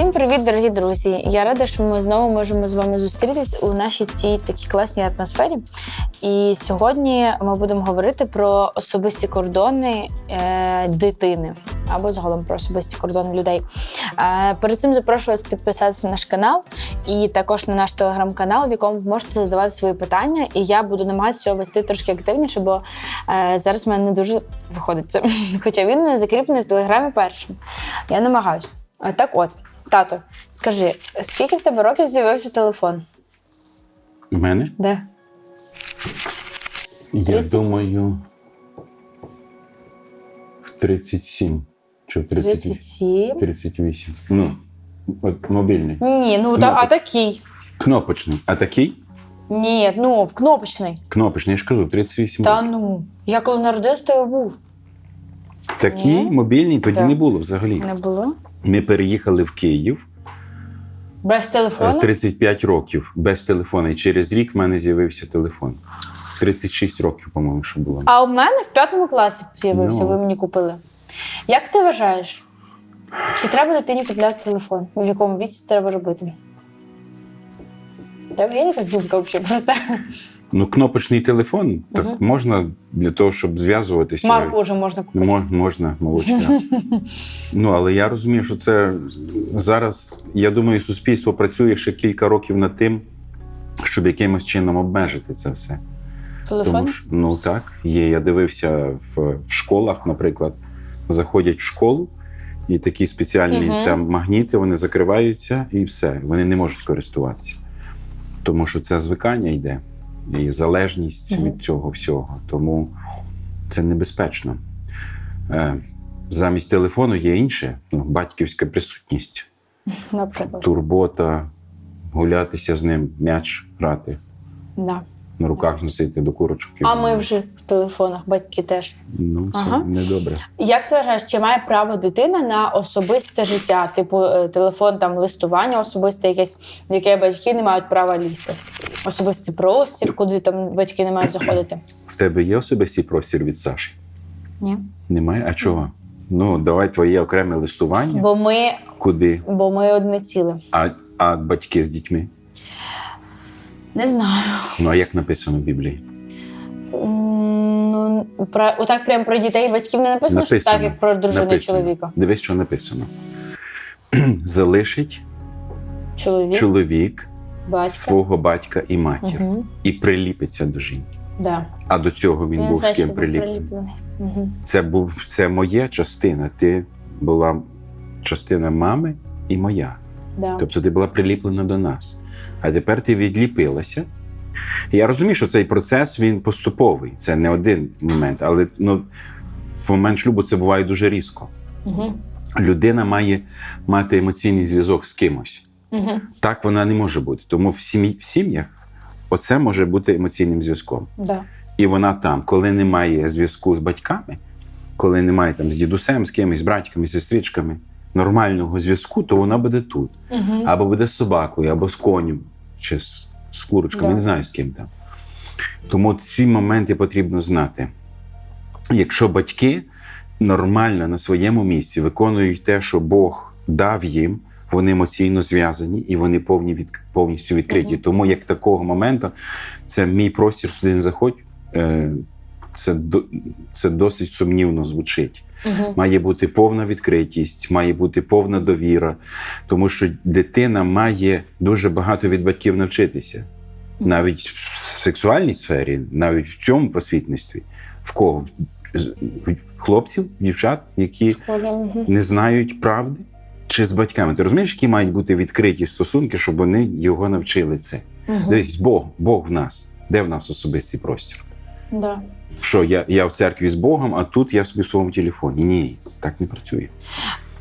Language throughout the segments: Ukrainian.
Всім привіт, дорогі друзі! Я рада, що ми знову можемо з вами зустрітись у нашій цій такій класній атмосфері. І сьогодні ми будемо говорити про особисті кордони е, дитини або загалом про особисті кордони людей. Е, перед цим запрошую вас підписатися на наш канал і також на наш телеграм-канал, в якому ви можете задавати свої питання. І я буду намагатися його вести трошки активніше, бо е, зараз в мене не дуже виходить. Хоча він закріплений в телеграмі першим. Я намагаюся. Е, Так от, тато, скажи, скільки в тебе років з'явився телефон? У мене? Де? Я 30? думаю, в 37 чи в 38. 37? 38. Ну, от мобільний. Ні, ну та, а такий. Кнопочний. А такий? Ні, ну в кнопочний. Кнопочний, я ж кажу, 38 Та ну. Я коли народилась, то я був. Такий мобільний тоді Так. не було взагалі. Не було. Ми переїхали в Київ Без е, телефону? 35 років без телефону. І через рік в мене з'явився телефон. 36 років, по-моєму, що було. А у мене в п'ятому класі з'явився, Ну. ви мені купили. Як ти вважаєш, чи треба дитині купляти телефон? В якому віці треба робити? Тебе є якась думка взагалі про це? Ну, кнопочний телефон, так можна для того, щоб зв'язуватися. Марку вже можна купити. Мож, можна, молочка. ну, але я розумію, що це зараз, я думаю, суспільство працює ще кілька років над тим, щоб якимось чином обмежити це все. Телефон? Тому що, ну так, є. Я дивився в, в школах, наприклад, заходять в школу, і такі спеціальні Мгм. там магніти, вони закриваються і все. Вони не можуть користуватися. Тому що це звикання йде і залежність Мгм. від цього всього. Тому це небезпечно. Е, замість телефону є інше, ну, батьківська присутність, Наприклад. турбота, гулятися з ним, м'яч грати, Да. На руках носити до курочок. А ми вже в телефонах, батьки теж. Ну, це Ага. недобре. Як ти вважаєш, чи має право дитина на особисте життя, типу е, телефон, там листування особисте якесь, в яке батьки не мають права лізти? Особистий простір, куди там батьки не мають заходити? В тебе є особистий простір від Саші? Ні. Немає? А чого? Ну, давай твоє окреме листування. Бо ми, Куди? бо ми одне ціле. А, а батьки з дітьми? Не знаю. Ну, а як написано в Біблії? Ну, про, отак прямо про дітей і батьків не написано, що так, як про дружину Написано. чоловіка. Дивись, що написано. Залишить Чоловік, чоловік батька. свого батька і матір Угу. і приліпиться до жінки. Да. А до цього він, був з ким приліплений. Угу. Це був це моя частина. Ти була частина мами і моя. Да. Тобто ти була приліплена до нас. А тепер ти відліпилася. Я розумію, що цей процес він поступовий. Це не один момент, але ну, в момент шлюбу це буває дуже різко. Угу. Людина має мати емоційний зв'язок з кимось. Угу. Так вона не може бути. Тому в, сім'ї, в сім'ях оце може бути емоційним зв'язком. Да. І вона там, коли немає зв'язку з батьками, коли немає там з дідусем, з кимось, з братьками, з сестричками, нормального зв'язку, то вона буде тут. Угу. Або буде з собакою, або з конем, чи з, з курочками, Да. не знаю з ким там. Тому ці моменти потрібно знати. Якщо батьки нормально на своєму місці виконують те, що Бог дав їм, вони емоційно зв'язані і вони повні від, повністю відкриті. Мгм. Тому як такого моменту, це мій простір сюди не заходь. Е, це, це досить сумнівно звучить. Угу. Має бути повна відкритість, має бути повна довіра, тому що дитина має дуже багато від батьків навчитися. Навіть в сексуальній сфері, навіть в цьому просвітництві. В кого? Хлопців, дівчат, які Угу. не знають правди, чи з батьками. Ти розумієш, які мають бути відкриті стосунки, щоб вони його навчили це? Дивись, Бог, Бог в нас. Де в нас особистий простір? Да. Що я, я в церкві з Богом, а тут я собі в своєму телефоні. Ні, це так не працює.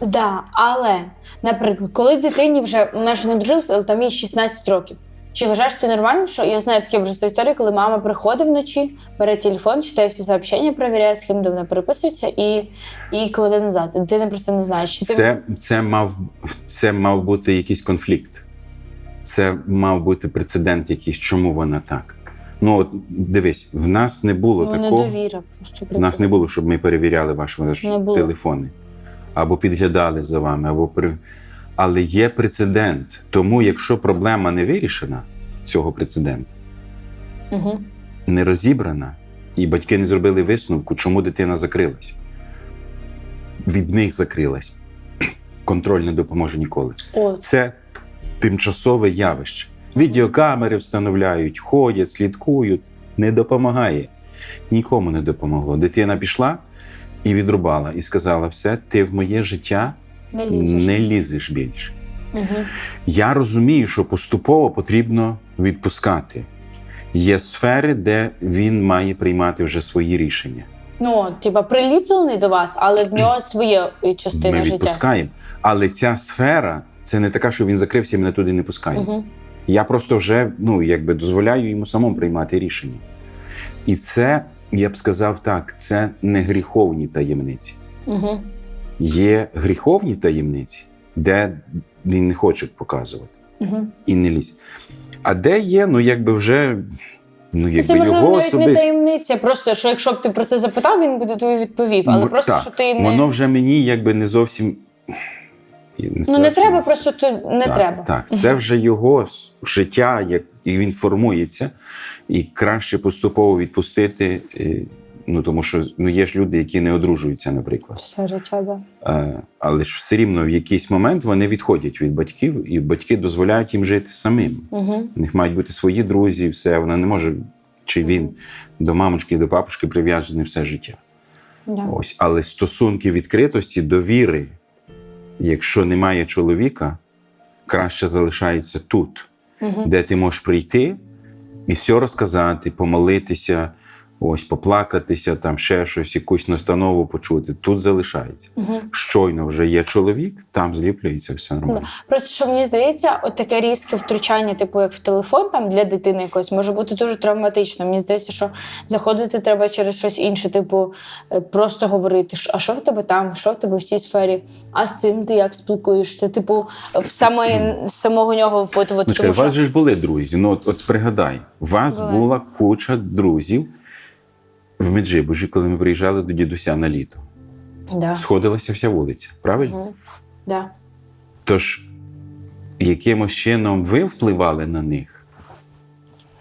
Да, але, наприклад, коли дитині вже вона ж не дружилася, але там їй 16 років. Чи вважаєш ти нормально, що я знаю такі просто історії, коли мама приходить вночі, бере телефон, читає всі сообщення, перевіряє, з ким де вона переписується, і, і кладе назад. Дитина про це не знає. Чи ти Це, це, мав, це мав бути якийсь конфлікт. Це мав бути прецедент якийсь, чому вона так. Ну, от дивись, в нас не було ну, такого. недовіра просто В нас не було, щоб ми перевіряли ваші, телефони. Або підглядали за вами, або при... Але є прецедент. Тому, якщо проблема не вирішена, цього прецеденту, Угу. не розібрана, і батьки не зробили висновку, чому дитина закрилась. Від них закрилась. Контроль не допоможе ніколи. О, Це тимчасове явище. Відеокамери встановляють, ходять, слідкують. Не допомагає. Нікому не допомогло. Дитина пішла і відрубала, і сказала: все, ти в моє життя не лізеш. не лізеш більше. Угу. Я розумію, що поступово потрібно відпускати. Є сфери, де він має приймати вже свої рішення. Ну, типа, приліплений до вас, але в нього своє частина Ми життя. відпускаємо. Але ця сфера це не така, що він закрився і мене туди не пускає. Угу. Я просто вже ну, якби дозволяю йому самому приймати рішення. І це, я б сказав так, це не гріховні таємниці. Угу. Є гріховні таємниці, де він не хоче показувати Угу. і не лізь. А де є, ну якби вже ну, якби Це можливо його навіть не таємниця. Просто що якщо б ти про це запитав, він би тобі відповів. Але Ну, просто так, що ти не Воно вже мені якби не зовсім. Ну не треба, просто то не так, треба. Так, це вже його життя, як і він формується, і краще поступово відпустити. Ну тому що ну є ж люди, які не одружуються, наприклад. Все життя, да. Е, Але ж все рівно в якийсь момент вони відходять від батьків, і батьки дозволяють їм жити самим. Угу. У них мають бути свої друзі, все. Вона не може, чи він до мамочки, до папушки прив'язаний все життя. Да. Ось, але стосунки відкритості, довіри, якщо немає чоловіка, краще залишається тут, Угу. де ти можеш прийти і все розказати, помолитися, ось поплакатися, там ще щось, якусь настанову почути. Тут залишається. Угу. Щойно вже є чоловік, там зліплюється все нормально. Просто що мені здається, от таке різке втручання, типу як в телефон, там для дитини якось може бути дуже травматично. Мені здається, що заходити треба через щось інше, типу е, просто говорити, а що в тебе там, що в тебе в цій сфері, а з цим ти як спілкуєшся? Типу, в саме самого нього впитувати. Ну, чекай, у вас що... же ж були друзі. Ну, от, от пригадай, у вас була куча друзів в Меджибужі, коли ми приїжджали до дідуся на літо. да. Сходилася вся вулиця, правильно? Мгм. Да. Тож, якимось чином ви впливали на них,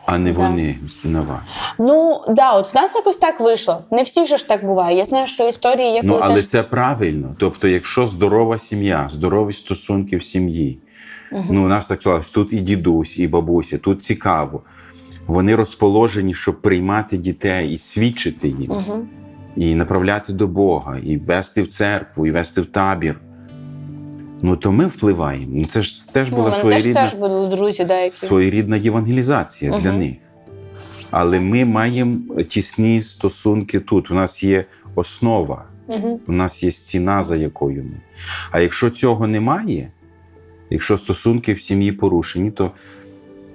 а не Да. вони на вас. Ну да, от в нас якось так вийшло. Не всіх же ж так буває. Я знаю, що історії є Ну, але теж... це правильно. Тобто, якщо здорова сім'я, здорові стосунки в сім'ї, Мгм. ну, у нас так сказалось, тут і дідусь, і бабуся, тут цікаво. Вони розположені, щоб приймати дітей і свідчити їм. Мгм. і направляти до Бога, і вести в церкву, і вести в табір. Ну то ми впливаємо. Ну це ж теж Ну, була теж, своєрідна, теж були друзі, да, які... своєрідна євангелізація для них. Але ми маємо тісні стосунки тут. У нас є основа, Мгм. у нас є стіна, за якою ми. А якщо цього немає, якщо стосунки в сім'ї порушені, то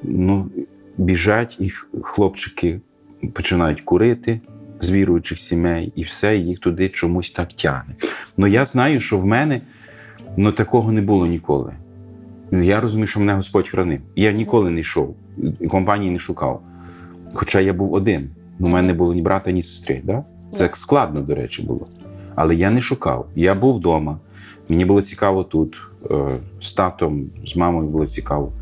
ну, біжать і хлопчики починають курити з віруючих сімей, і все їх туди чомусь так тягне. Ну я знаю, що в мене ну, такого не було ніколи. Ну, Я розумію, що мене Господь хранив. Я ніколи не йшов, компанії не шукав. Хоча я був один. У мене не було ні брата, ні сестри. Да? Це складно, до речі, було. Але я не шукав. Я був вдома. Мені було цікаво тут. Е, З татом, з мамою було цікаво.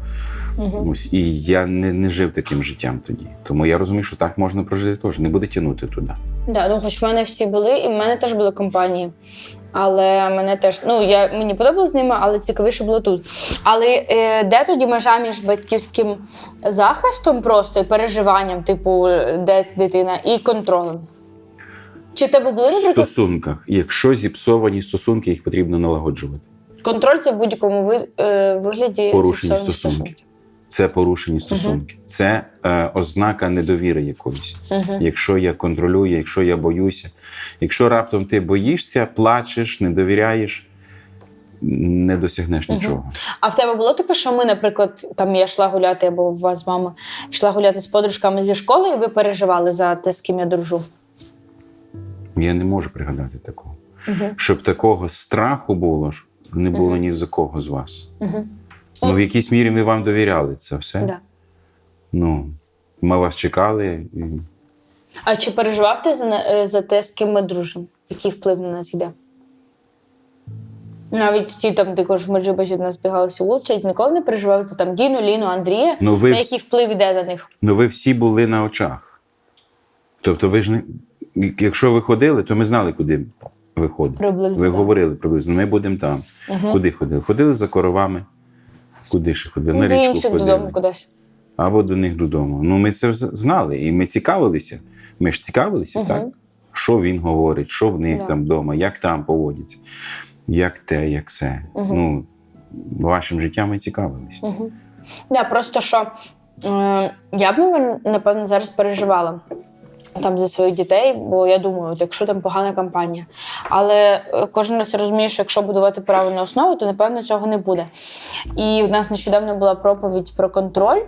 Мгм. Ось, і я не, не жив таким життям тоді. Тому я розумію, що так можна прожити теж. Не буде тягнути туди. Да, ну хоч в мене всі були, і в мене теж були компанії. Але мене теж, ну я мені подобалось з ними, але цікавіше було тут. Але е, де тоді межа між батьківським захистом просто і переживанням, типу, де дитина, і контролем? Чи тебе були, В наприклад, стосунках, якщо зіпсовані стосунки, їх потрібно налагоджувати. контроль це в будь-якому ви, е, вигляді Порушені зіпсованих стосунки. Це порушені стосунки. Це е, ознака недовіри якоїсь. Мгм. Якщо я контролюю, якщо я боюся, якщо раптом ти боїшся, плачеш, не довіряєш, не досягнеш нічого. А в тебе було таке, що ми, наприклад, там я йшла гуляти, або у вас з мама йшла гуляти з подружками зі школи, і ви переживали за те, з ким я дружу? Я не можу пригадати такого. Угу. Щоб такого страху було не було Мгм. ні за кого з вас. Угу. Ну, в якійсь мірі ми вам довіряли це все. Да. Ну, ми вас чекали. і А чи переживав ти за, е, за те, з ким ми дружимо? Який вплив на нас йде? Навіть ті там також в Меджибажі нас бігалися вулиці, ніколи не переживали за там Діну, Ліну, Андрія, Ну ви, на вс- вплив іде на них. ну ви всі були на очах. Тобто, ви ж не. Якщо ви ходили, то ми знали, куди ви ходите. Приблизно, ви так. говорили приблизно, ми будемо там. Угу. Куди ходили? Ходили за коровами. Куди ще ходили? На річку інших ходили. додому кудись. Або до них додому. Ну, ми це знали, і ми цікавилися. Ми ж цікавилися, Мгм. так? Що він говорить, що в них Да. там вдома, як там поводяться, як те, як все. Мгм. Ну, вашим життям ми цікавилися. Угу. Да, просто що е, я б напевно зараз переживала там за своїх дітей, бо я думаю, от якщо там погана кампанія. Але е, кожен раз я розумію, що якщо будувати правильну основу, то напевно цього не буде. І в нас нещодавно була проповідь про контроль.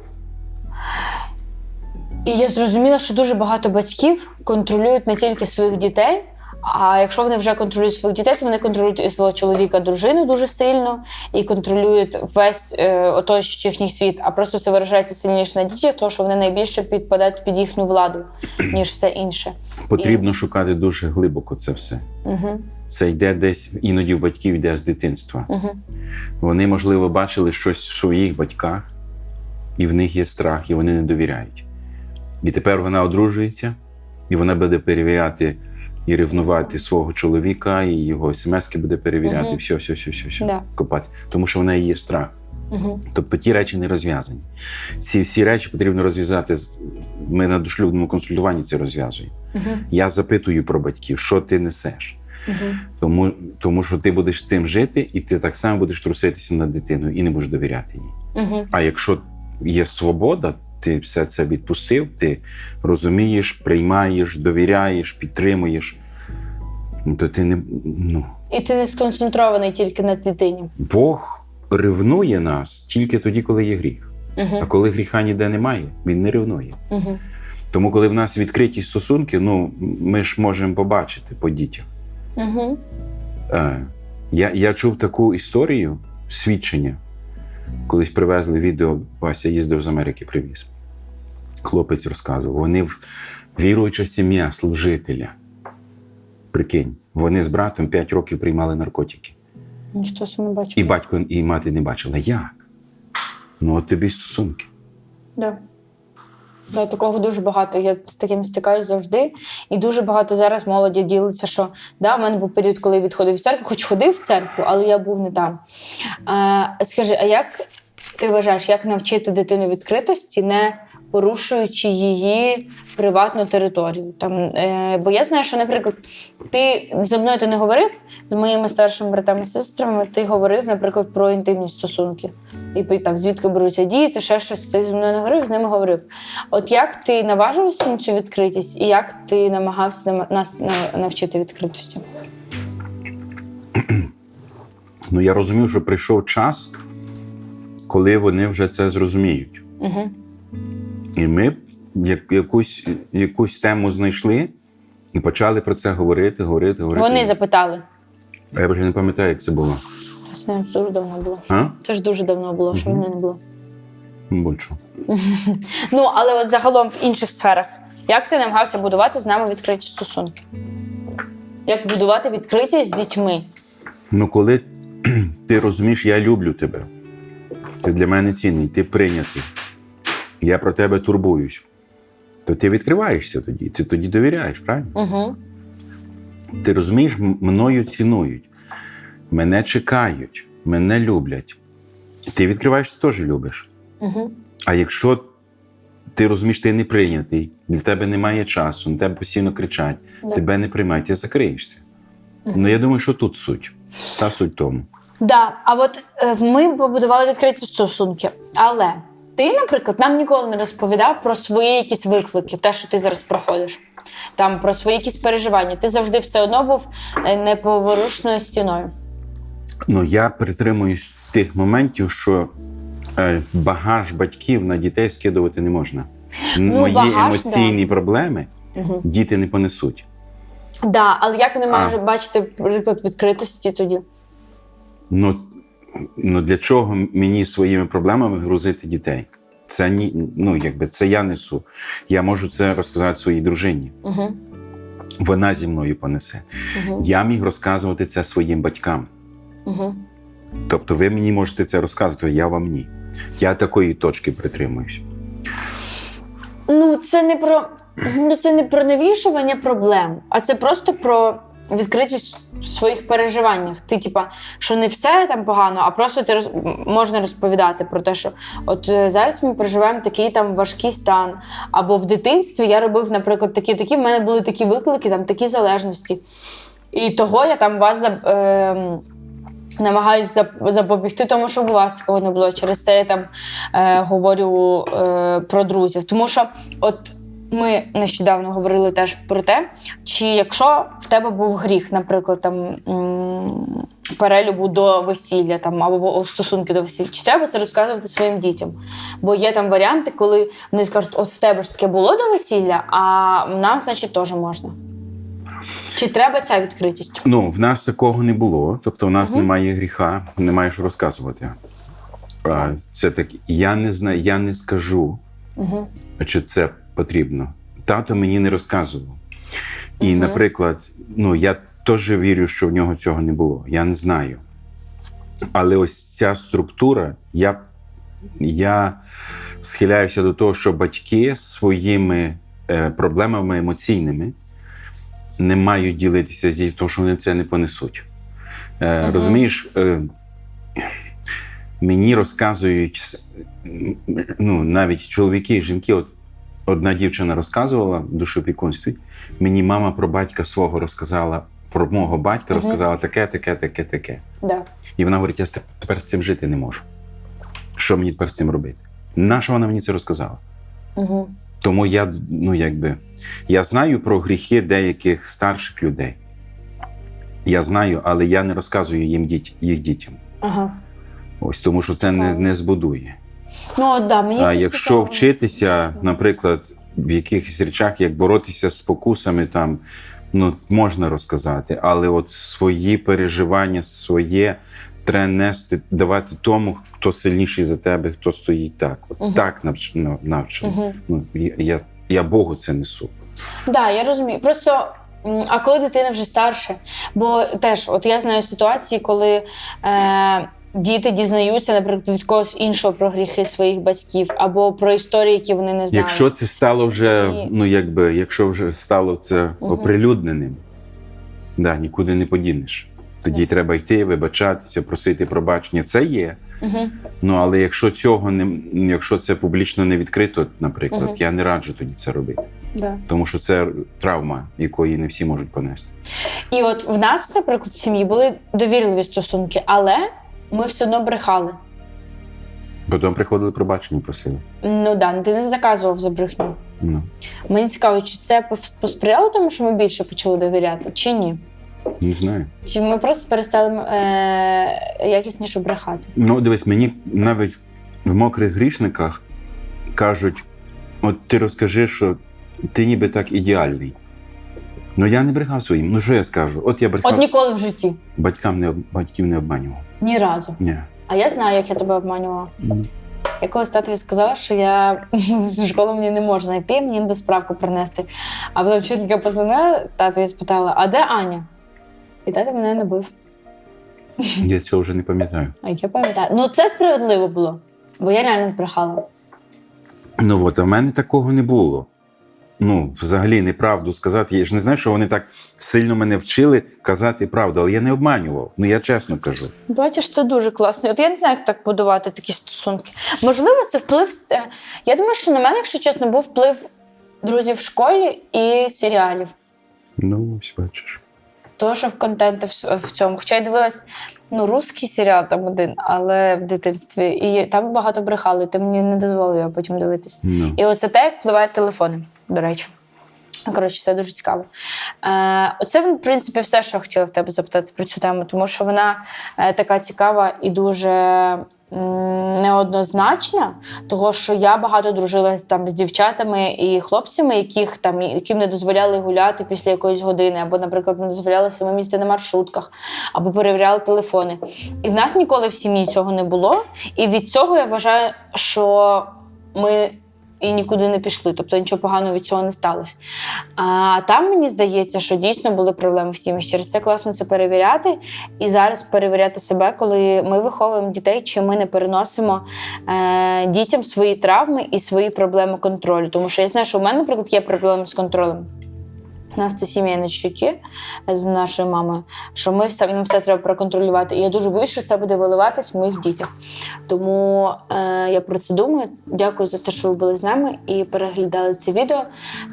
І я зрозуміла, що дуже багато батьків контролюють не тільки своїх дітей. А якщо вони вже контролюють своїх дітей, то вони контролюють і свого чоловіка, дружину дуже сильно, і контролюють весь е, оточуючий їхній світ, а просто це виражається сильніше на дітях, тому що вони найбільше підпадають під їхню владу, ніж все інше. Потрібно шукати дуже глибоко це все. Угу, Це йде десь, іноді в батьків йде з дитинства. угу, Вони, можливо, бачили щось в своїх батьках, і в них є страх, і вони не довіряють. І тепер вона одружується, і вона буде перевіряти і ревнувати свого чоловіка, і його смски буде перевіряти, все, все, все, все, все. Да. копати. Тому що в неї є страх. угу, Тобто ті речі не розв'язані. Ці всі речі потрібно розв'язати. Ми на дошлюбному консультуванні це розв'язуємо. угу, Я запитую про батьків, що ти несеш. угу. Тому, тому що ти будеш з цим жити, і ти так само будеш труситися над дитиною і не будеш довіряти їй. угу. А якщо є свобода, ти все це відпустив, ти розумієш, приймаєш, довіряєш, підтримуєш, ну, то ти не. Ну, І ти не сконцентрований тільки на дитині. Бог ревнує нас тільки тоді, коли є гріх. А Угу, коли гріха ніде немає, він не ревнує. угу, Тому, коли в нас відкриті стосунки, ну ми ж можемо побачити по дітях. угу. Е, я, я чув таку історію, свідчення. Колись привезли відео, Вася їздив з Америки, привіз. Хлопець розказував. Вони в- віруюча сім'я служителя. Прикинь, вони з братом 5 років приймали наркотики. Ніхто це не бачив. І батько, і мати не бачила. Як? Ну, от тобі стосунки. Да. Да, такого дуже багато. Я з таким стикаюсь завжди. І дуже багато зараз молоді ділиться, що да, в мене був період, коли я відходив в церкву, хоч ходив в церкву, але я був не там. А, скажи, а як ти вважаєш, як навчити дитину відкритості, не порушуючи її приватну територію? Там, е, бо я знаю, що, наприклад, ти зі мною ти не говорив, з моїми старшими братами і сестрами ти говорив, наприклад, про інтимні стосунки. І там звідки беруться діти, ще щось. Ти зі мною не говорив, з ними говорив. От як ти наважився на цю відкритість, і як ти намагався нас навчити відкритості? Ну, я розумів, що прийшов час, коли вони вже це зрозуміють. Угу. І ми якусь, якусь тему знайшли і почали про це говорити, говорити, говорити. Вони запитали. А Я вже не пам'ятаю, як це було. Це дуже давно було. А? Це ж дуже давно було, що Мгм. мене не було. Більше. Ну, але от загалом в інших сферах, як ти намагався будувати з нами відкриті стосунки? Як будувати відкритість з дітьми? Ну, коли ти розумієш, я люблю тебе. Ти для мене цінний, ти прийнятий. Я про тебе турбуюсь. То ти відкриваєшся тоді, ти тоді довіряєш, правильно? Угу. Ти розумієш, мною цінують, мене чекають, мене люблять. Ти відкриваєшся, теж любиш. Угу. А якщо ти розумієш, ти не прийнятий, для тебе немає часу, на тебе постійно кричать, Да. тебе не приймають, ти закриєшся. Ну я думаю, що тут суть. Вся суть тому. Да, а от е, ми побудували відкриті стосунки. Але ти, наприклад, нам ніколи не розповідав про свої якісь виклики, те, що ти зараз проходиш. Там про свої якісь переживання. Ти завжди все одно був е, неповорушною стіною. Ну, я притримуюсь тих моментів, що е, багаж батьків на дітей скидувати не можна. Ну, Мої багаж, емоційні проблеми Угу. діти не понесуть. Да, але як вони А. можуть бачити приклад відкритості тоді? Ну, ну для чого мені своїми проблемами грузити дітей? Це ні, ну якби це я несу. Я можу це розказати своїй дружині. Угу. Вона зі мною понесе. Угу. Я міг розказувати це своїм батькам. Угу. Тобто ви мені можете це розказувати, я вам ні. Я такої точки притримуюся. Ну, це не про ну, це не про навішування проблем, а це просто про відкритість в своїх переживаннях. Ти, типа, що не все там погано, а просто ти роз... можна розповідати про те, що от е, зараз ми переживаємо такий там важкий стан. Або в дитинстві я робив, наприклад, такі, такі в мене були такі виклики, там такі залежності. І того я там вас. Е, Намагаюсь запобігти тому, щоб у вас такого не було. Через це я там е, говорю е, про друзів. Тому що, от ми нещодавно говорили теж про те, чи якщо в тебе був гріх, наприклад, там перелюбу до весілля, там або стосунки до весілля, чи треба це розказувати своїм дітям? Бо є там варіанти, коли вони скажуть, от в тебе ж таке було до весілля, а нам, значить, теж можна. Чи треба ця відкритість? Ну, в нас такого не було. Тобто, в нас Мгм. немає гріха, немає що розказувати. Це так, я не знаю, я не скажу, Угу. чи це потрібно. Тато мені не розказував. І, Мгм. наприклад, ну я теж вірю, що в нього цього не було. Я не знаю. Але ось ця структура, я, я схиляюся до того, що батьки своїми е, проблемами емоційними не мають ділитися з дітьми, тому що вони це не понесуть. Е, Мгм. Розумієш, е, мені розказують ну, навіть чоловіки і жінки. От одна дівчина розказувала в душопікунстві, мені мама про батька свого розказала, про мого батька розказала таке, таке, таке, таке. Да. І вона говорить: я тепер з цим жити не можу. Що мені тепер з цим робити? Нащо вона мені це розказала? Угу. Тому я, ну якби, я знаю про гріхи деяких старших людей. Я знаю, але я не розказую їм діть, їх дітям. Ага. Ось тому, що це не, не збудує. Ну, от, да, мені А якщо цікаво. вчитися, наприклад, в якихось речах, як боротися з спокусами, там ну можна розказати, але от свої переживання, своє треба нести, давати тому, хто сильніший за тебе, хто стоїть так. От Мгм. Так навч, навчено. Мгм. Ну, я, я, Богу це несу. Да, я розумію. Просто. А коли дитина вже старша? Бо теж, от я знаю ситуації, коли е, діти дізнаються, наприклад, від когось іншого про гріхи своїх батьків або про історії, які вони не знають. Якщо це стало вже, І- ну якби, якщо вже стало це Мгм. оприлюдненим, да, нікуди не подінеш. Тоді Так. треба йти, вибачатися, просити пробачення. Це є. Угу. Ну але якщо цього не якщо це публічно не відкрито, наприклад, Мгм. я не раджу тоді це робити, Да. тому що це травма, якої не всі можуть понести. І от в нас, наприклад, в сім'ї були довірливі стосунки, але ми все одно брехали. Потім приходили пробачення, просили. Ну да, ну ти не заказував за брехню. Ну Мені цікаво, чи це посприяло тому, що ми більше почали довіряти, чи ні? не знаю. Чи ми просто перестали е- якісніше брехати? Ну, дивись, мені навіть в мокрих грішниках кажуть: от ти розкажи, що ти ніби так ідеальний. Ну я не брехав своїм. Ну що я скажу? От я брехав От ніколи в житті. батькам не об- батьків не обманював. Ні разу. Ні. А я знаю, як я тебе обманювала. Ну, Я колись татові сказала, що я з школи мені не можу знайти, мені треба справку принести. А потім вчителька позвонила, татові спитала, а де Аня? І тато мене не бив. Я цього вже не пам'ятаю. А я пам'ятаю. Ну це справедливо було, бо я реально збрехала. Ну от, а в мене такого не було. Ну, взагалі, неправду сказати. Я ж не знаю, що вони так сильно мене вчили казати правду, але я не обманював. Ну я чесно кажу. Бачиш, це дуже класно. От я не знаю, як так будувати такі стосунки. Можливо, це вплив. е, Я думаю, що на мене, якщо чесно, був вплив друзів в школі і серіалів. Ну, ось бачиш. То, що в контенті в, в цьому. Хоча я дивилась ну, русський серіал там один, але в дитинстві. І там багато брехали, ти мені не дозволив його потім дивитися. No. І оце те, як впливають телефони, до речі. Ну, Коротше, це дуже цікаво. Е, оце, в принципі, все, що я хотіла в тебе запитати про цю тему, тому що вона е, така цікава і дуже неоднозначна, того що я багато дружила з- там з дівчатами і хлопцями, яких там яким не дозволяли гуляти після якоїсь години, або, наприклад, не дозволяли самим їсти на маршрутках, або перевіряли телефони. І в нас ніколи в сім'ї цього не було. І від цього я вважаю, що ми і нікуди не пішли. Тобто нічого поганого від цього не сталося. А там мені здається, що дійсно були проблеми в сім'ях. Через це класно це перевіряти і зараз перевіряти себе, коли ми виховуємо дітей, чи ми не переносимо е, дітям свої травми і свої проблеми контролю. Тому що я знаю, що у мене, наприклад, є проблеми з контролем. У нас це сімейне чуття з нашою мамою, що ми все, нам все треба проконтролювати. І я дуже боюсь, що це буде виливатись в моїх дітях. Тому е, я про це думаю. Дякую за те, що ви були з нами і переглядали це відео.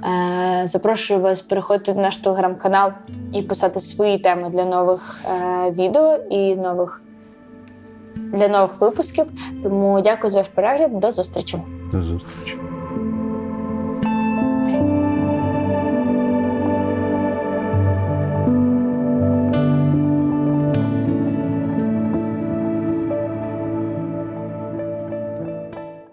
Е, запрошую вас переходити на наш телеграм-канал і писати свої теми для нових е, відео і нових для нових випусків. Тому дякую за ваш перегляд. До зустрічі. До зустрічі.